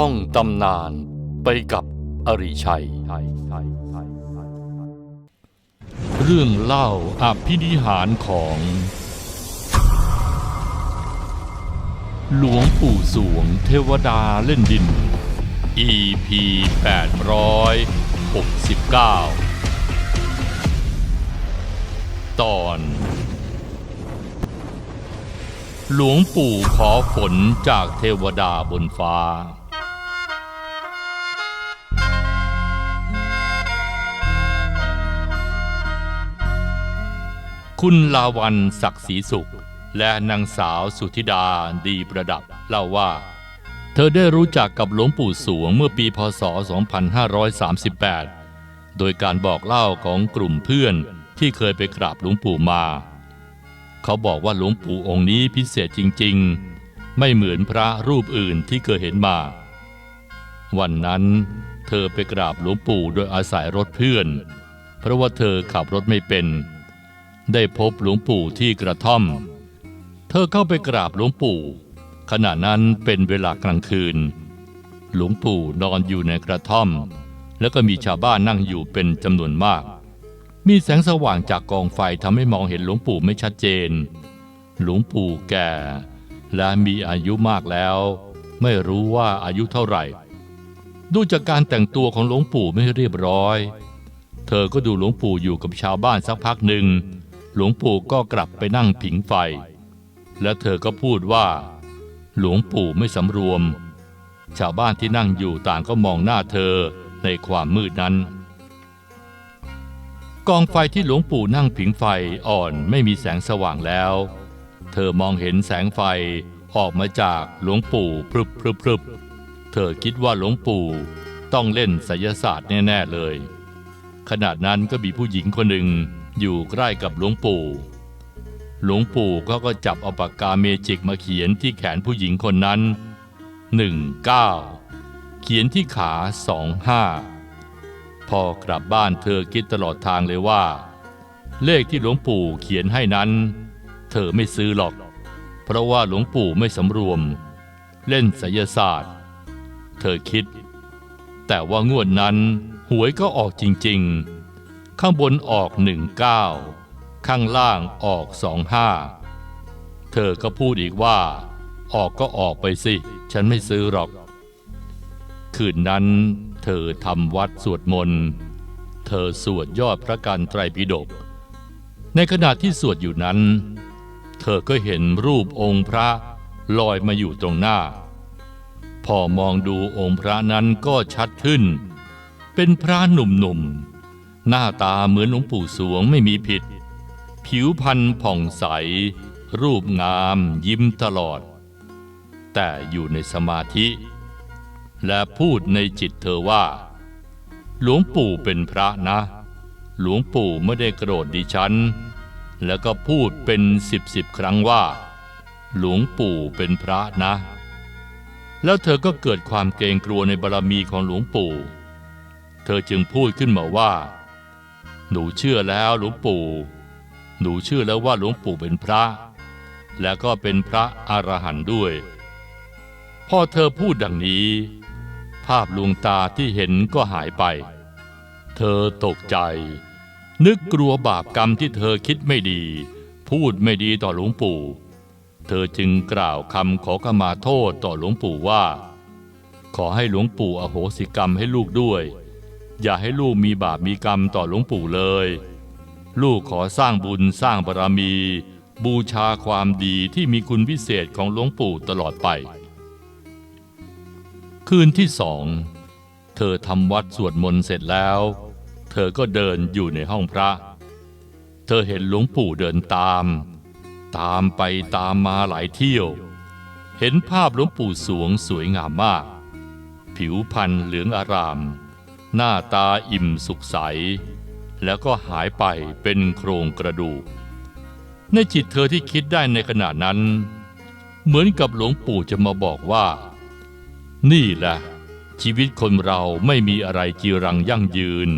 ท่องตำนานไปกับอริชัย เรื่องเล่าอภินิหารของ หลวงปู่สวงเทวดาเล่นดิน EP 869 ตอน หลวงปู่ขอฝนจากเทวดาบนฟ้า คุณลาวันศักดิ์ศรีสุข และนางสาวสุธิดาดีประดับเล่าว่า เธอได้รู้จักกับหลวงปู่สวงเมื่อปีพศ 2538 โดยการบอกเล่าของกลุ่มเพื่อนที่เคยไปกราบหลวงปู่มา เขาบอกว่าหลวงปู่องค์นี้พิเศษจริง ๆ ไม่เหมือนพระรูปอื่นที่เคยเห็นมา วันนั้นเธอไปกราบหลวงปู่โดยอาศัยรถเพื่อน เพราะว่าเธอขับรถไม่เป็น ได้พบหลวงปู่ที่กระท่อม เธอเข้าไปกราบหลวงปู่ ขณะนั้นเป็นเวลากลางคืน หลวงปู่นอนอยู่ในกระท่อม แล้วก็มีชาวบ้านนั่งอยู่เป็นจำนวนมาก มีแสงสว่างจากกองไฟทำให้มองเห็นหลวงปู่ไม่ชัดเจน หลวงปู่แก่ และมีอายุมากแล้ว ไม่รู้ว่าอายุเท่าไหร่ ดูจากการแต่งตัวของหลวงปู่ไม่เรียบร้อย เธอก็ดูหลวงปู่อยู่กับชาวบ้านสักพักหนึ่ง หลวงปู่ก็กลับไปนั่งผิงไฟ และเธอก็พูดว่า หลวงปู่ไม่สำรวม ชาวบ้านที่นั่งอยู่ต่างก็มองหน้าเธอในความมืดนั้น กองไฟที่หลวงปู่นั่งผิงไฟอ่อนไม่มีแสงสว่างแล้ว เธอมองเห็นแสงไฟออกมาจากหลวงปู่พรึบพรึบพรึบเธอคิดว่าหลวงปู่ต้องเล่นไสยศาสตร์แน่ ๆ เลย ขณะนั้นก็มีผู้หญิงคนหนึ่งอยู่ใกล้กับหลวงปู่ หลวงปู่ก็ก็จับเอาปากกาเมจิกมาเขียนที่แขนผู้หญิงคนนั้น 19 เขียนที่ขา25พอกลับบ้านเธอคิดตลอดทางเลยว่า เลขที่หลวงปู่เขียนให้นั้น เธอไม่ซื้อหรอก เพราะว่าหลวงปู่ไม่สำรวม เล่นไสยศาสตร์ เธอคิด แต่ว่างวดนั้น หวยก็ออกจริงๆ ข้างบนออก 19 ข้างล่างออก 25 เธอก็พูดอีกว่า ออกก็ออกไปสิ ฉันไม่ซื้อหรอก คืนนั้นเธอทำวัดสวดมนต์ เธอสวดยอดพระกันไตรปิฎก ในขณะที่สวดอยู่นั้น เธอก็เห็นรูปองค์พระลอยมาอยู่ตรงหน้า พอมองดูองค์พระนั้นก็ชัดขึ้น เป็นพระหนุ่มๆ หน้าตาเหมือนหลวงปู่สวงไม่มีผิด ผิวพรรณผ่องใส รูปงามยิ้มตลอด แต่อยู่ในสมาธิ และพูดในจิตเธอว่า หลวงปู่เป็นพระนะ หลวงปู่ไม่ได้โกรธดิฉัน แล้วก็พูดเป็นสิบสิบครั้งว่า หลวงปู่เป็นพระนะ แล้วเธอก็เกิดความเกรงกลัวในบารมีของหลวงปู่ เธอจึงพูดขึ้นมาว่า หนูเชื่อแล้วหลวงปู่ หนูเชื่อแล้วว่าหลวงปู่เป็นพระ และก็เป็นพระอรหันต์ด้วย พอเธอพูดดังนี้ ภาพลวงตาที่เห็นก็หายไป เธอตกใจ นึกกลัวบาปกรรมที่เธอคิดไม่ดี พูดไม่ดีต่อหลวงปู่ เธอจึงกล่าวคำขอขมาโทษต่อหลวงปู่ว่า ขอให้หลวงปู่อโหสิกรรมให้ลูกด้วย อย่าให้ลูกมีบาปมีกรรมต่อหลวงปู่เลย ลูกขอสร้างบุญสร้างบารมี บูชาความดีที่มีคุณพิเศษของหลวงปู่ตลอดไป คืนที่สอง เธอทำวัดสวดมนต์เสร็จแล้ว เธอก็เดินอยู่ในห้องพระ เธอเห็นหลวงปู่เดินตาม ตามไปตามมาหลายเที่ยว เห็นภาพหลวงปู่สวงสวยงามมาก ผิวพรรณเหลืองอาราม หน้าตาอิ่มสุขใส แล้วก็หายไปเป็นโครงกระดูก ในจิตเธอที่คิดได้ในขณะนั้น เหมือนกับหลวงปู่จะมาบอกว่า นี่แหละชีวิตคนเราไม่มีอะไรจีรังยั่งยืน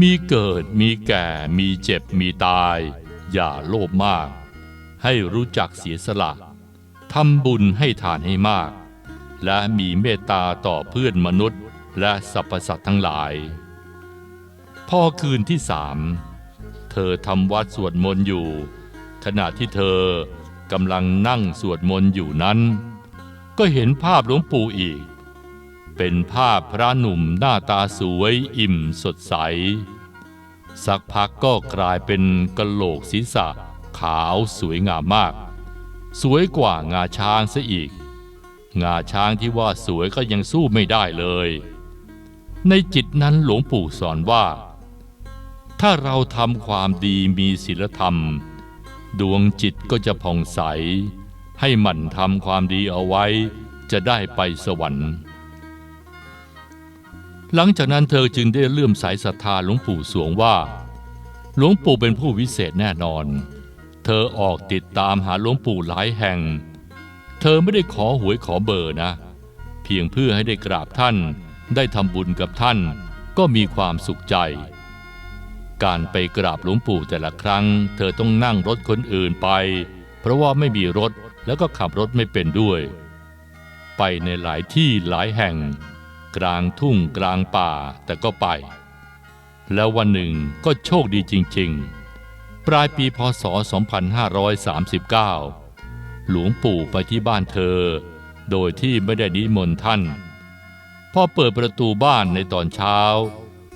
มีเกิดมีแก่ มีเจ็บมีตาย อย่าโลภมาก ให้รู้จักเสียสละทำบุญให้ทานให้มาก และมีเมตตาต่อเพื่อนมนุษย์ และสรรพสัตว์ทั้งหลาย พอคืนที่สามเธอทำวัดสวดมนต์อยู่ ขณะที่เธอกำลังนั่งสวดมนต์อยู่นั้น ก็เห็นภาพหลวงปู่อีก เป็นภาพพระหนุ่มหน้าตาสวยอิ่มสดใส สักพักก็กลายเป็นกะโหลกศีรษะขาวสวยงามมาก สวยกว่างาช้างซะอีก งาช้างที่ว่าสวยก็ยังสู้ไม่ได้เลย ในจิตนั้นหลวงปู่สอนว่า ถ้าเราทำความดีมีศีลธรรม ดวงจิตก็จะผ่องใส ให้หมั่นทำความดีเอาไว้ จะได้ไปสวรรค์ หลังจากนั้นเธอจึงได้เลื่อมสายศรัทธาหลวงปู่สวงว่า หลวงปู่เป็นผู้วิเศษแน่นอน เธอออกติดตามหาหลวงปู่หลายแห่ง เธอไม่ได้ขอหวยขอเบอร์นะ เพียงเพื่อให้ได้กราบท่าน ได้ทำบุญกับท่านก็มีความสุขใจ การไปกราบหลวงปู่แต่ละครั้ง เธอต้องนั่งรถคนอื่นไป เพราะว่าไม่มีรถแล้วก็ขับรถไม่เป็นด้วย ไปในหลายที่หลายแห่ง กลางทุ่งกลางป่าแต่ก็ไป แล้ววันหนึ่งก็โชคดีจริง ๆ ปลายปีพศ 2539 หลวงปู่ไปที่บ้านเธอ โดยที่ไม่ได้นิมนต์ท่าน พอเปิดประตูบ้านในตอนเช้า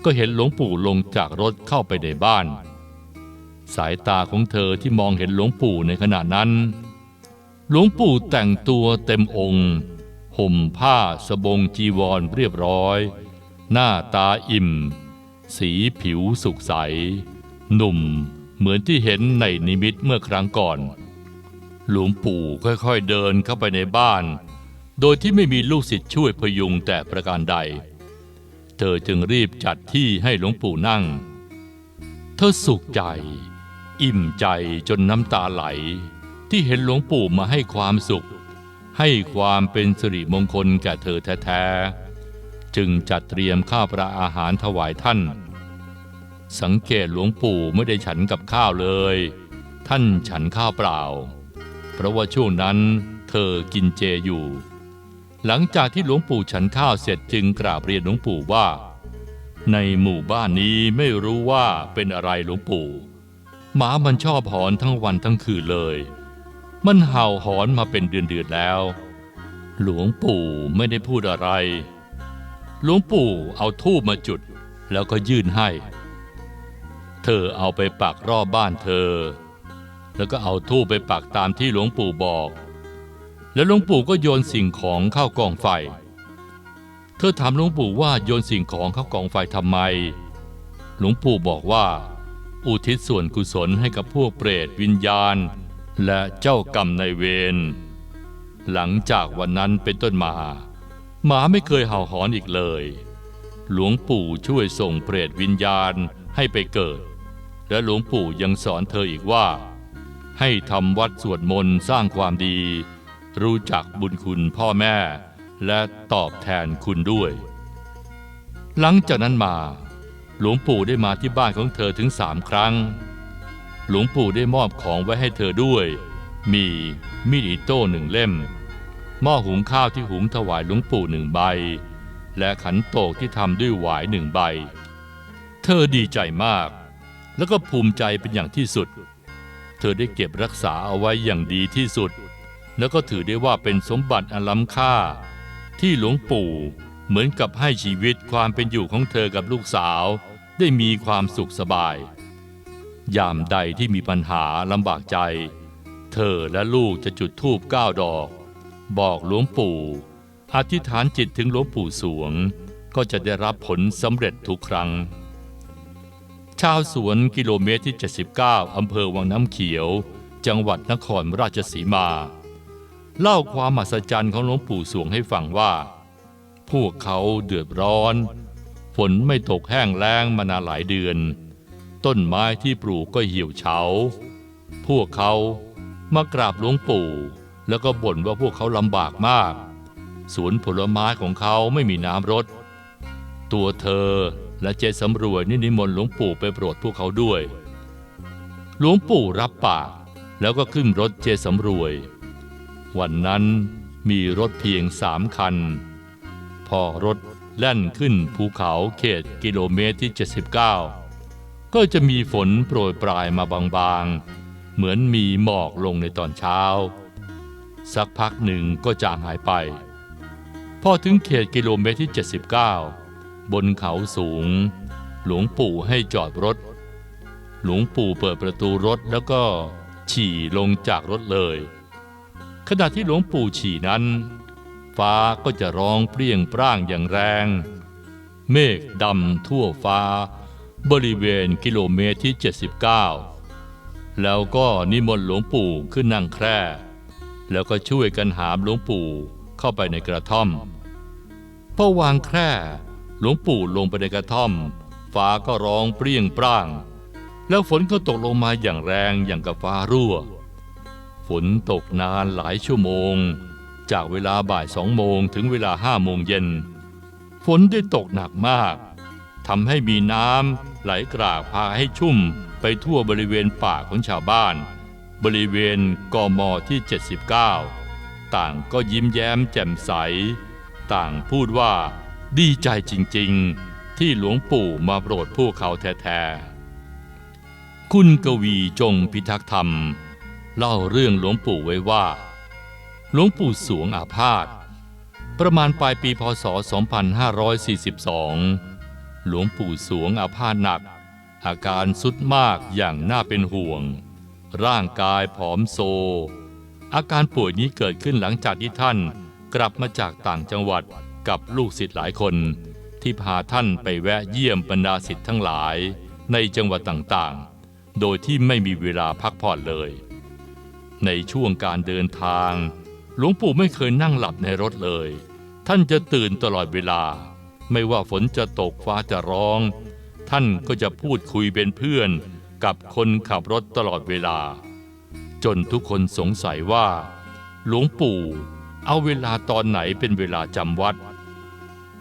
ก็เห็นหลวงปู่ลงจากรถเข้าไปในบ้าน สายตาของเธอที่มองเห็นหลวงปู่ในขณะนั้น หลวงปู่แต่งตัวเต็มองค์ห่มผ้าสบงจีวรเรียบร้อย หน้าตาอิ่ม สีผิวสุขใส หนุ่มเหมือนที่เห็นในนิมิตเมื่อครั้งก่อน หลวงปู่ค่อยๆเดินเข้าไปในบ้าน โดยที่ไม่มีลูกศิษย์ช่วยพยุงแต่ประการใด เธอจึงรีบจัดที่ให้หลวงปู่นั่ง เธอสุขใจ อิ่มใจจนน้ำตาไหล ที่เห็นหลวงปู่มาให้ความสุข ให้ความเป็นสิริมงคลแก่เธอแท้ๆ จึงจัดเตรียมข้าวปลาอาหารถวายท่าน สังเกตหลวงปู่ไม่ได้ฉันกับข้าวเลย ท่านฉันข้าวเปล่า เพราะว่าช่วงนั้นเธอกินเจอยู่ หลังจากที่หลวงปู่ฉันข้าวเสร็จจึงกราบเรียนหลวงปู่ว่า ในหมู่บ้านนี้ไม่รู้ว่าเป็นอะไรหลวงปู่ หมามันชอบหอนทั้งวันทั้งคืนเลย มันเห่าหอนมาเป็นเดือนๆแล้ว หลวงปู่ไม่ได้พูดอะไร หลวงปู่เอาทูบมาจุดแล้วก็ยื่นให้ เธอเอาไปปักรอบบ้านเธอ แล้วก็เอาทูบไปปักตามที่หลวงปู่บอก แล้วหลวงปู่ก็โยนสิ่งของเข้ากองไฟ เธอถามหลวงปู่ว่าโยนสิ่งของเข้ากองไฟทำไม หลวงปู่บอกว่า อุทิศส่วนกุศลให้กับพวกเปรตวิญญาณ และเจ้ากรรมในายเวร หลังจากวันนั้นเป็นต้นมา หมาไม่เคยเห่าหอนอีกเลย หลวงปู่ช่วยส่งเปรตวิญญาณให้ไปเกิด และหลวงปู่ยังสอนเธออีกว่า ให้ทำวัดสวดมนต์สร้างความดี รู้จักบุญคุณพ่อแม่ และตอบแทนคุณด้วย หลังจากนั้นมา หลวงปู่ได้มาที่บ้านของเธอถึงสามครั้ง หลวงปู่ได้มอบของไว้ให้เธอด้วย มีมีดอิโต้หนึ่งเล่ม หม้อหุงข้าวที่หุงถวายหลวงปู่หนึ่งใบ และขันโตกที่ทำด้วยหวายหนึ่งใบ เธอดีใจมาก แล้วก็ภูมิใจเป็นอย่างที่สุด เธอได้เก็บรักษาเอาไว้อย่างดีที่สุด แล้วก็ถือได้ว่าเป็นสมบัติอันล้ำค่า ที่หลวงปู่เหมือนกับให้ชีวิตความเป็นอยู่ของเธอกับลูกสาว ได้มีความสุขสบาย ยามใดที่มีปัญหาลำบากใจ เธอและลูกจะจุดธูปเก้าดอก บอกหลวงปู่ อธิษฐานจิตถึงหลวงปู่สวง ก็จะได้รับผลสำเร็จทุกครั้ง ชาวสวนกิโลเมตรที่ 79 อำเภอวังน้ำเขียว จังหวัดนครราชสีมา เล่าความมหัศจรรย์ของหลวงปู่สวงให้ฟังว่า พวกเขาเดือดร้อน ฝนไม่ตกแห้งแล้งมานานหลายเดือน ต้นไม้ที่ปลูกก็เหี่ยวเฉา พวกเขามากราบหลวงปู่ แล้วก็บ่นว่าพวกเขาลำบากมาก สวนผลไม้ของเขาไม่มีน้ำรด ตัวเธอและเจสำรวยนี่นิมนต์หลวงปู่ไปโปรดพวกเขาด้วย หลวงปู่รับปากแล้วก็ขึ้นรถเจสำรวย วันนั้นมีรถเพียงสามคัน พอรถแล่นขึ้นภูเขาเขตกิโลเมตรที่ 79 ก็จะมีฝนโปรยปลายมาบางๆ เหมือนมีหมอกลงในตอนเช้า สักพักหนึ่งก็จางหายไป พอถึงเขตกิโลเมตรที่ 79 บนเขาสูง หลวงปู่ให้จอดรถ หลวงปู่เปิดประตูรถแล้วก็ฉี่ลงจากรถเลย ขณะที่หลวงปู่ฉี่นั้น ฟ้าก็จะร้องเปรี้ยงปร้างอย่างแรง เมฆดำทั่วฟ้า บริเวณกิโลเมตรที่ 79 แล้วก็นิมนต์หลวงปู่ขึ้นนั่งแคร่ แล้วก็ช่วยกันหามหลวงปู่เข้าไปในกระท่อมพอวางแคร่หลวงปู่ลงไปในกระท่อม ฟ้าก็ร้องเปรี้ยงปร้าง แล้วฝนก็ตกลงมาอย่างแรงอย่างกับฟ้ารั่ว ฝนตกนานหลายชั่วโมง จากเวลาบ่ายสองโมงถึงเวลาห้าโมงเย็น ฝนได้ตกหนักมากทำให้มีน้ำไหลกรากพาให้ชุ่มไปทั่วบริเวณป่าของชาวบ้าน บริเวณกมที่ 79 ต่างก็ยิ้มแย้มแจ่มใส ต่างพูดว่าดีใจจริงๆ ที่หลวงปู่มาโปรดพวกเขาแท้ๆ คุณกวีจงพิทักษ์ธรรม เล่าเรื่องหลวงปู่ไว้ว่า หลวงปู่สวงอาพาธประมาณปลายปีพศ 2542 หลวงปู่สวงอาพาธหนัก อาการสุดมากอย่างน่าเป็นห่วง ร่างกายผอมโซ อาการป่วยนี้เกิดขึ้นหลังจากที่ท่านกลับมาจากต่างจังหวัดกับลูกศิษย์หลายคนที่พาท่านไปแวะเยี่ยมบรรดาศิษย์ทั้งหลายในจังหวัดต่างๆ โดยที่ไม่มีเวลาพักผ่อนเลย ในช่วงการเดินทาง หลวงปู่ไม่เคยนั่งหลับในรถเลย ท่านจะตื่นตลอดเวลา ไม่ว่าฝนจะตกฟ้าจะร้อง ท่านก็จะพูดคุยเป็นเพื่อนกับคนขับรถตลอดเวลา จนทุกคนสงสัยว่า หลวงปู่เอาเวลาตอนไหนเป็นเวลาจำวัด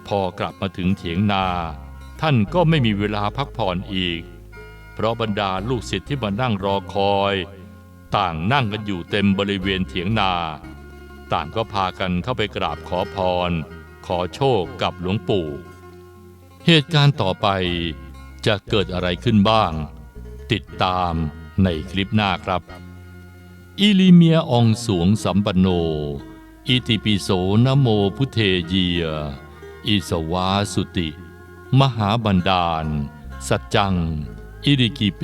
พอกลับมาถึงเถียงนา ท่านก็ไม่มีเวลาพักผ่อนอีก เพราะบรรดาลูกศิษย์ที่มานั่งรอคอย ต่างนั่งกันอยู่เต็มบริเวณเถียงนา ต่างก็พากันเข้าไปกราบขอพร ขอโชคกับหลวงปู่ เหตุการณ์ต่อไปจะเกิดอะไรขึ้นบ้าง ติดตามในคลิปหน้าครับ อิลิเมียอองสวงสัมปันโน อิติปิโสนโมพุทเทเยีย อิสวาสุติ มหาบันดาล สัจจัง อิริกิเป